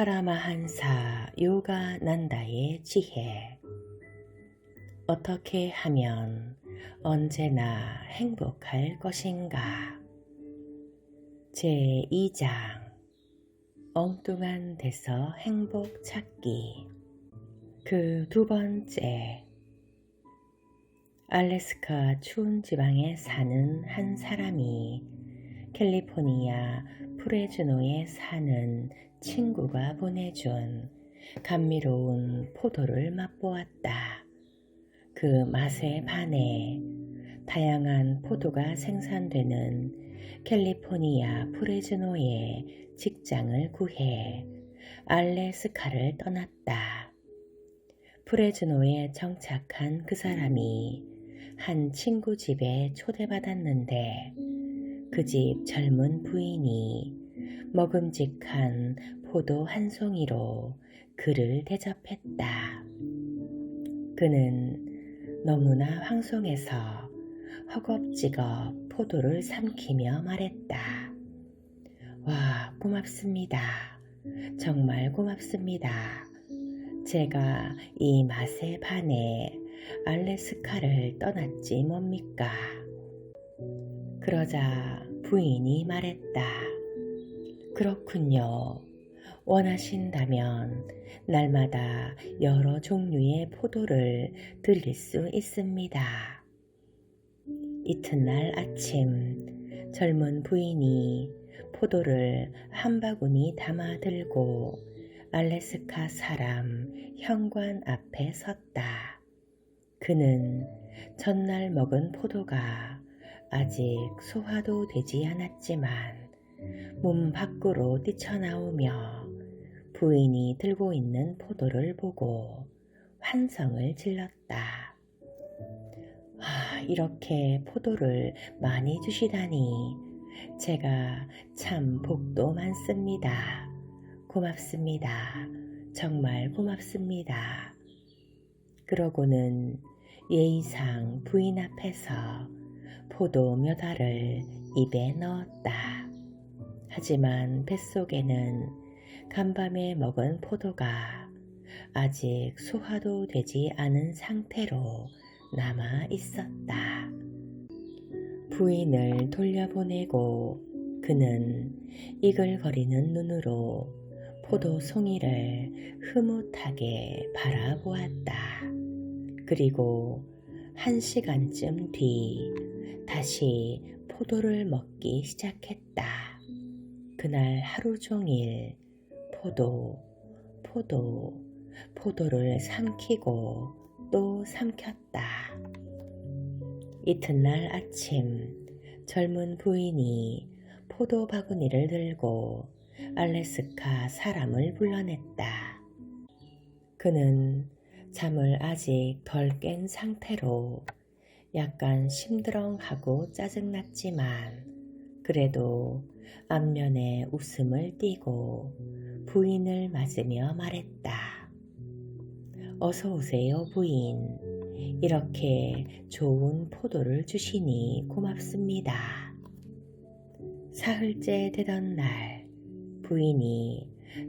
파라마한사 요가 난다의 지혜. 어떻게 하면 언제나 행복할 것인가? 제2장. 엉뚱한 데서 행복 찾기. 그 두 번째. 알래스카 추운 지방에 사는 한 사람이 캘리포니아 프레즈노에 사는 친구가 보내준 감미로운 포도를 맛보았다. 그 맛에 반해 다양한 포도가 생산되는 캘리포니아 프레즈노에 직장을 구해 알래스카를 떠났다. 프레즈노에 정착한 그 사람이 한 친구 집에 초대받았는데 그 집 젊은 부인이 먹음직한 포도 한 송이로 그를 대접했다. 그는 너무나 황송해서 허겁지겁 포도를 삼키며 말했다. 와, 고맙습니다. 정말 고맙습니다. 제가 이 맛에 반해 알래스카를 떠났지 뭡니까? 그러자 부인이 말했다. 그렇군요. 원하신다면 날마다 여러 종류의 포도를 드릴 수 있습니다. 이튿날 아침 젊은 부인이 포도를 한 바구니 담아 들고 알래스카 사람 현관 앞에 섰다. 그는 전날 먹은 포도가 아직 소화도 되지 않았지만 몸 밖으로 뛰쳐나오며 부인이 들고 있는 포도를 보고 환성을 질렀다. 아, 이렇게 포도를 많이 주시다니 제가 참 복도 많습니다. 고맙습니다. 정말 고맙습니다. 그러고는 예의상 부인 앞에서 포도 몇 알을 입에 넣었다. 하지만 뱃속에는 간밤에 먹은 포도가 아직 소화도 되지 않은 상태로 남아 있었다. 부인을 돌려보내고 그는 이글거리는 눈으로 포도 송이를 흐뭇하게 바라보았다. 그리고 한 시간쯤 뒤 다시 포도를 먹기 시작했다. 그날 하루 종일 포도, 포도, 포도를 삼키고 또 삼켰다. 이튿날 아침 젊은 부인이 포도 바구니를 들고 알래스카 사람을 불러냈다. 그는 잠을 아직 덜 깬 상태로 약간 심드렁하고 짜증났지만 그래도 앞면에 웃음을 띠고 부인을 맞으며 말했다. 어서 오세요, 부인. 이렇게 좋은 포도를 주시니 고맙습니다. 사흘째 되던 날, 부인이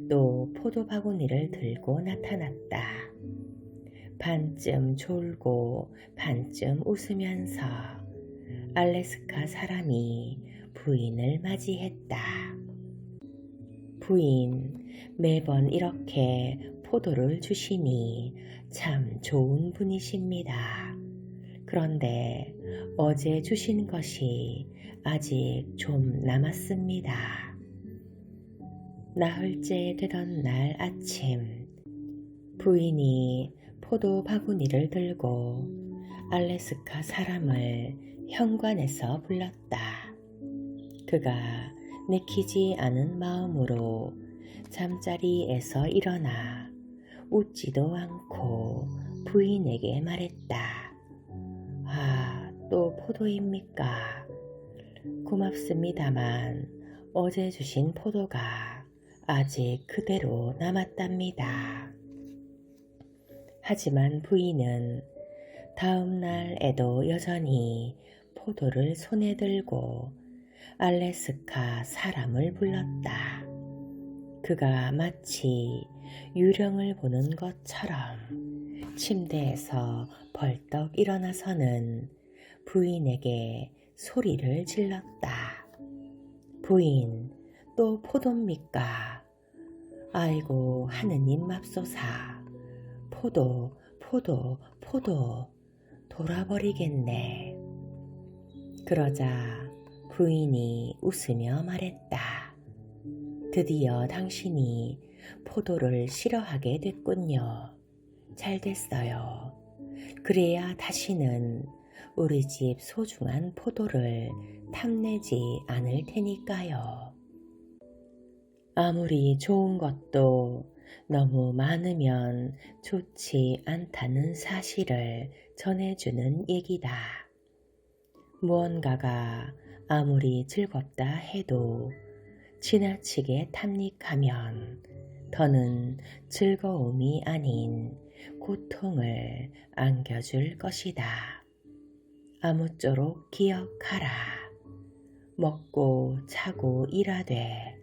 또 포도 바구니를 들고 나타났다. 반쯤 졸고 반쯤 웃으면서 알래스카 사람이 부인을 맞이했다. 부인, 매번 이렇게 포도를 주시니 참 좋은 분이십니다. 그런데 어제 주신 것이 아직 좀 남았습니다. 나흘째 되던 날 아침, 부인이 포도 바구니를 들고 알래스카 사람을 현관에서 불렀다. 그가 내키지 않은 마음으로 잠자리에서 일어나 웃지도 않고 부인에게 말했다. 아, 또 포도입니까? 고맙습니다만 어제 주신 포도가 아직 그대로 남았답니다. 하지만 부인은 다음 날에도 여전히 포도를 손에 들고 알래스카 사람을 불렀다. 그가 마치 유령을 보는 것처럼 침대에서 벌떡 일어나서는 부인에게 소리를 질렀다. 부인, 또 포도입니까? 아이고, 하느님 맙소사. 포도, 포도, 포도. 돌아버리겠네. 그러자 부인이 웃으며 말했다. 드디어 당신이 포도를 싫어하게 됐군요. 잘 됐어요. 그래야 다시는 우리 집 소중한 포도를 탐내지 않을 테니까요. 아무리 좋은 것도 너무 많으면 좋지 않다는 사실을 전해주는 얘기다. 무언가가 아무리 즐겁다 해도 지나치게 탐닉하면 더는 즐거움이 아닌 고통을 안겨줄 것이다. 아무쪼록 기억하라. 먹고 자고 일하되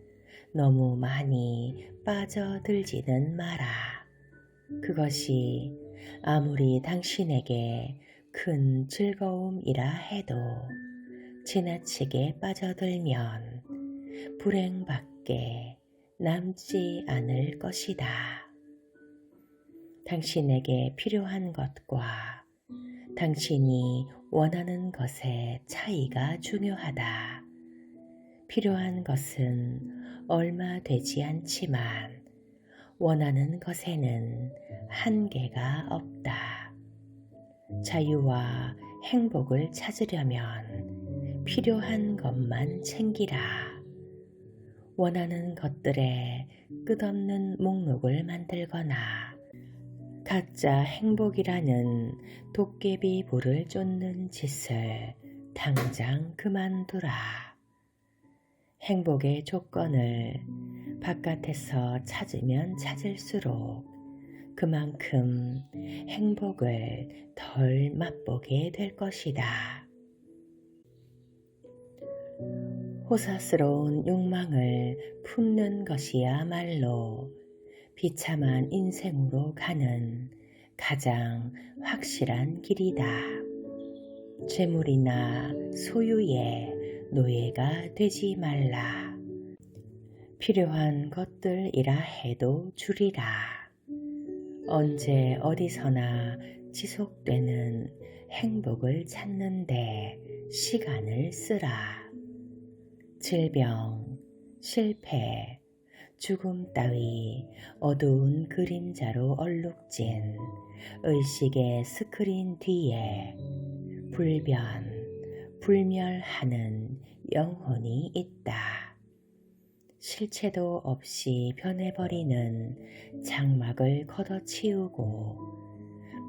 너무 많이 빠져들지는 마라. 그것이 아무리 당신에게 큰 즐거움이라 해도 지나치게 빠져들면 불행밖에 남지 않을 것이다. 당신에게 필요한 것과 당신이 원하는 것의 차이가 중요하다. 필요한 것은 얼마 되지 않지만 원하는 것에는 한계가 없다. 자유와 행복을 찾으려면 필요한 것만 챙기라. 원하는 것들의 끝없는 목록을 만들거나 가짜 행복이라는 도깨비 불을 쫓는 짓을 당장 그만두라. 행복의 조건을 바깥에서 찾으면 찾을수록 그만큼 행복을 덜 맛보게 될 것이다. 호사스러운 욕망을 품는 것이야말로 비참한 인생으로 가는 가장 확실한 길이다. 재물이나 소유의 노예가 되지 말라. 필요한 것들이라 해도 줄이라. 언제 어디서나 지속되는 행복을 찾는데 시간을 쓰라. 질병, 실패, 죽음 따위 어두운 그림자로 얼룩진 의식의 스크린 뒤에 불변, 불멸하는 영혼이 있다. 실체도 없이 변해버리는 장막을 걷어치우고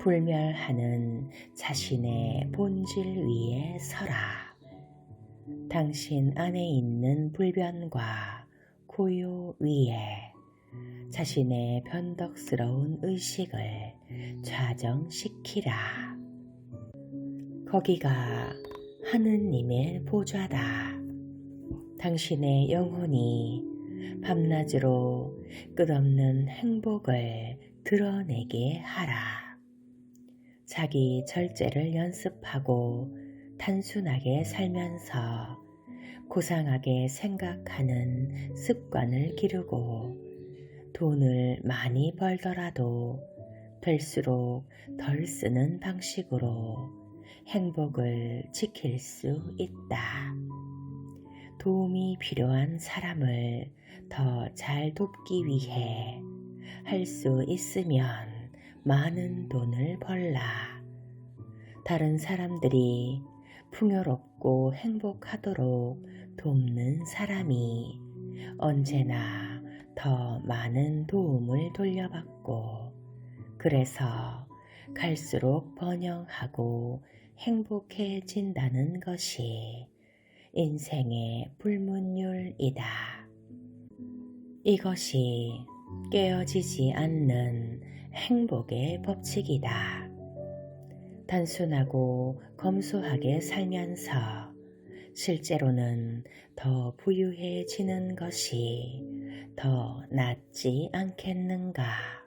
불멸하는 자신의 본질 위에 서라. 당신 안에 있는 불변과 고요 위에 자신의 변덕스러운 의식을 좌정시키라. 거기가 하느님의 보좌다. 당신의 영혼이 밤낮으로 끝없는 행복을 드러내게 하라. 자기 절제를 연습하고 단순하게 살면서 고상하게 생각하는 습관을 기르고 돈을 많이 벌더라도 될수록 덜 쓰는 방식으로 행복을 지킬 수 있다. 도움이 필요한 사람을 더 잘 돕기 위해 할 수 있으면 많은 돈을 벌라. 다른 사람들이 풍요롭고 행복하도록 돕는 사람이 언제나 더 많은 도움을 돌려받고 그래서 갈수록 번영하고 행복해진다는 것이 인생의 불문율이다. 이것이 깨어지지 않는 행복의 법칙이다. 단순하고 검소하게 살면서 실제로는 더 부유해지는 것이 더 낫지 않겠는가?